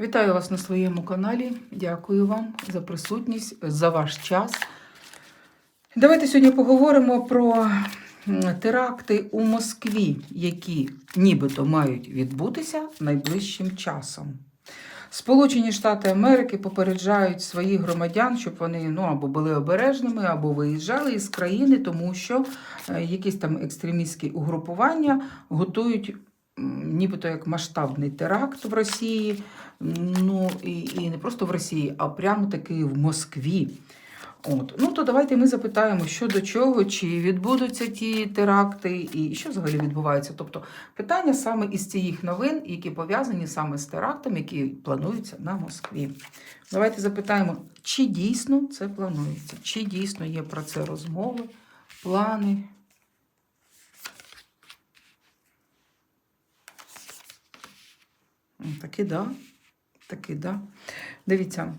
Вітаю вас на своєму каналі. Дякую вам за присутність, за ваш час. Давайте сьогодні поговоримо про теракти у Москві, які нібито мають відбутися найближчим часом. Сполучені Штати Америки попереджають своїх громадян, щоб вони ну, або були обережними, або виїжджали із країни, тому що е, якісь там екстремістські угрупування готують нібито як масштабний теракт в Росії. Ну і, і не просто в Росії, а прямо таки в Москві. От. Ну то давайте ми запитаємо, що до чого, чи відбудуться ті теракти, і що взагалі відбувається. Тобто питання саме із цих новин, які пов'язані саме з терактом, які плануються на Москві. Давайте запитаємо, чи дійсно це планується, чи дійсно є про це розмови, плани. Таки да. Таки да. Дивіться,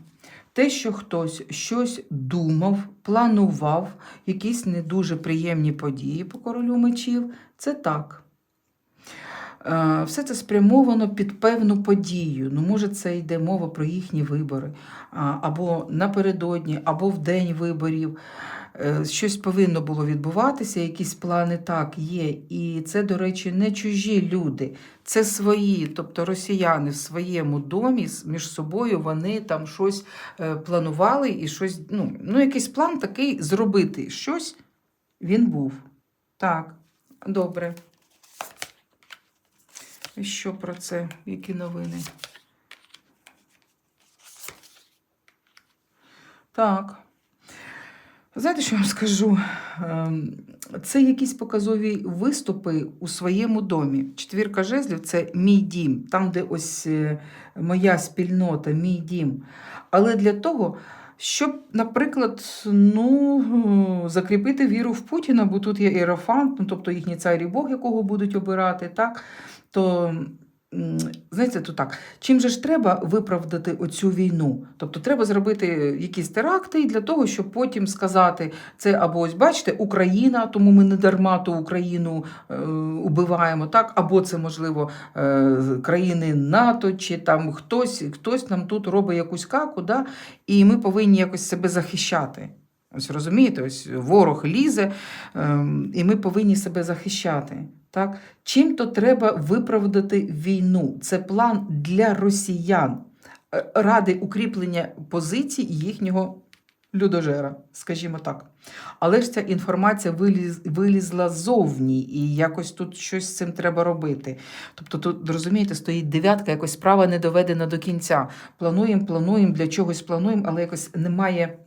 те, що хтось щось думав, планував, якісь не дуже приємні події по королю мечів, це так. Е, Все це спрямовано під певну подію. Ну, може, це йде мова про їхні вибори, або напередодні, або в день виборів. Е, Щось повинно було відбуватися, якісь плани так є. І це, до речі, не чужі люди, це свої, тобто росіяни в своєму домі між собою вони там щось е, планували і щось, ну, ну якийсь план такий зробити. Щось він був. Так, добре. І що про це? Які новини? Так. Знаєте, що я вам скажу? Ем, Це якісь показові виступи у своєму домі. Четвірка жезлів це мій дім, там, де ось е, моя спільнота, мій дім. Але для того, щоб, наприклад, ну, закріпити віру в Путіна, бо тут є Іерофант, ну, тобто їхній цар і Бог, якого будуть обирати, так, то. Знаєте, то так, чим же ж треба виправдати оцю війну? Тобто треба зробити якісь теракти для того, щоб потім сказати, це або ось бачите, Україна, тому ми не дарма ту Україну е, убиваємо, так, або це, можливо, е, країни НАТО, чи там хтось, хтось нам тут робить якусь каку, да, і ми повинні якось себе захищати. Ось розумієте, ось ворог лізе, ем, і ми повинні себе захищати. Так? Чим то треба виправдати війну? Це план для росіян е, ради укріплення позицій їхнього людожера, скажімо так. Але ж ця інформація виліз, вилізла ззовні, і якось тут щось з цим треба робити. Тобто, тут, розумієте, стоїть дев'ятка, якось справа не доведена до кінця. Плануємо, плануємо, для чогось плануємо, але якось немає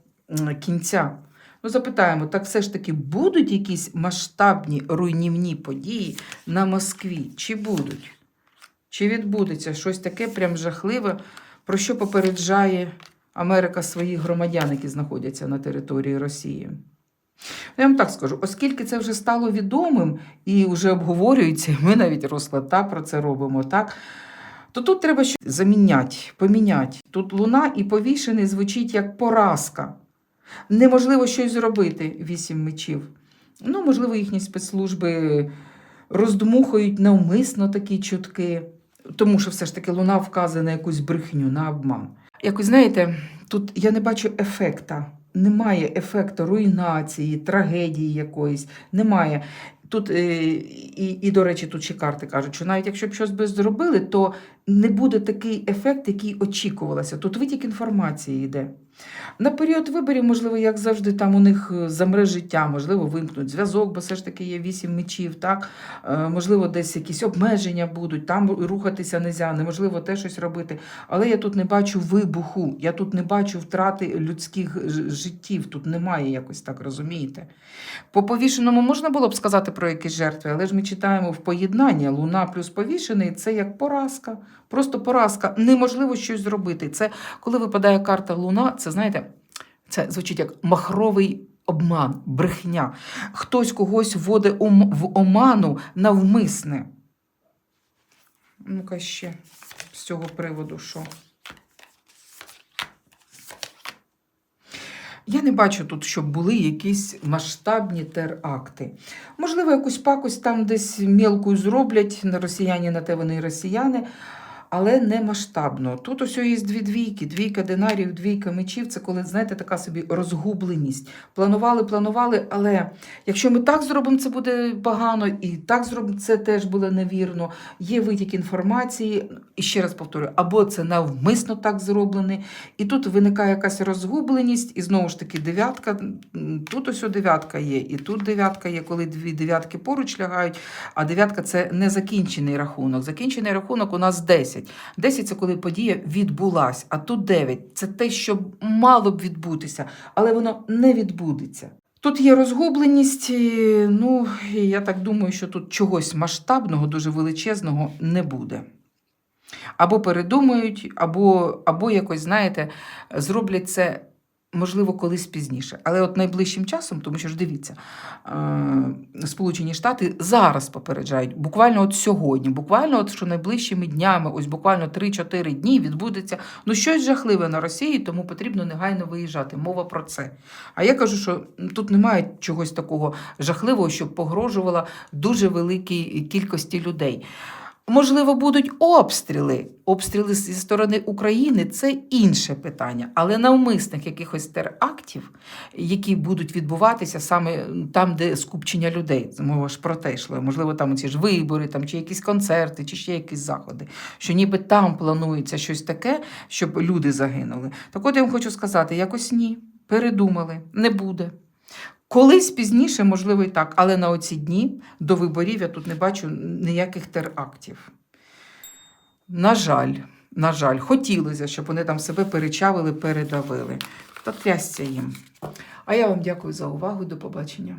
кінця. Ну, запитаємо, так все ж таки будуть якісь масштабні руйнівні події на Москві? Чи будуть? Чи відбудеться щось таке прям жахливе, про що попереджає Америка своїх громадян, які знаходяться на території Росії? Я вам так скажу, оскільки це вже стало відомим і вже обговорюється, ми навіть розклад та, про це робимо, так? То тут треба щось заміняти, поміняти. Тут луна і повішений звучить як поразка. Неможливо щось зробити, вісім мечів. Ну, можливо, їхні спецслужби роздмухують навмисно такі чутки, тому що все ж таки луна вказує на якусь брехню, на обман. Якось знаєте, тут я не бачу ефекта. Немає ефекту руйнації, трагедії якоїсь. Немає. Тут, е, і, і, до речі, тут ще карти кажуть, що навіть якщо б щось би зробили, то не буде такий ефект, який очікувалося. Тут витік інформації йде. На період виборів, можливо, як завжди, там у них е, замре життя, можливо, вимкнуть зв'язок, бо все ж таки є вісім мечів, так? Е, можливо, десь якісь обмеження будуть, там рухатися не можна, неможливо те щось робити. Але я тут не бачу вибуху, я тут не бачу втрати людських життів, тут немає якось так, розумієте? По повішеному можна було б сказати про якісь жертви, але ж ми читаємо в поєднанні Луна плюс повішений це як поразка. Просто поразка. Неможливо щось зробити. Це коли випадає карта Луна, це знаєте, це звучить як махровий обман, брехня. Хтось когось вводить в оману навмисне. Ну-ка ще з цього приводу що? Я не бачу тут, щоб були якісь масштабні теракти. Можливо, якусь пакость там десь мілкою зроблять на росіяні, на те вони росіяни. Але не масштабно. Тут ось є дві двійки, двійка динарів, двійка мечів. Це коли, знаєте, така собі розгубленість. Планували, планували, але якщо ми так зробимо, це буде погано, і так зробимо, це теж буде невірно. Є витік інформації, і ще раз повторюю, або це навмисно так зроблений, і тут виникає якась розгубленість, і знову ж таки дев'ятка. Тут ось дев'ятка є, і тут дев'ятка є, коли дві дев'ятки поруч лягають. А дев'ятка це незакінчений рахунок. Закінчений рахунок у нас 10. 10 це коли подія відбулась, а тут 9 це те, що мало б відбутися, але воно не відбудеться. Тут є розгубленість, ну я так думаю, що тут чогось масштабного, дуже величезного не буде. Або передумають, або, або якось, знаєте, зроблять це, можливо, колись пізніше. Але от найближчим часом, тому що ж дивіться, е, Сполучені Штати зараз попереджають, буквально от сьогодні, буквально от що найближчими днями, ось буквально 3-4 дні відбудеться ну щось жахливе на Росії, тому потрібно негайно виїжджати. Мова про це. А я кажу, що тут немає чогось такого жахливого, щоб погрожувала дуже великій кількості людей. Можливо, будуть обстріли. Обстріли зі сторони України це інше питання, але навмисних якихось терактів, які будуть відбуватися саме там, де скупчення людей. Мова ж про те йшло. Можливо, там ці ж вибори, там чи якісь концерти, чи ще якісь заходи. Що ніби там планується щось таке, щоб люди загинули. Так от я вам хочу сказати: якось ні, передумали, не буде. Колись пізніше, можливо, і так, але на оці дні до виборів я тут не бачу ніяких терактів. На жаль, на жаль, хотілося, щоб вони там себе перечавили, передавили. Та трясся їм. А я вам дякую за увагу. До побачення.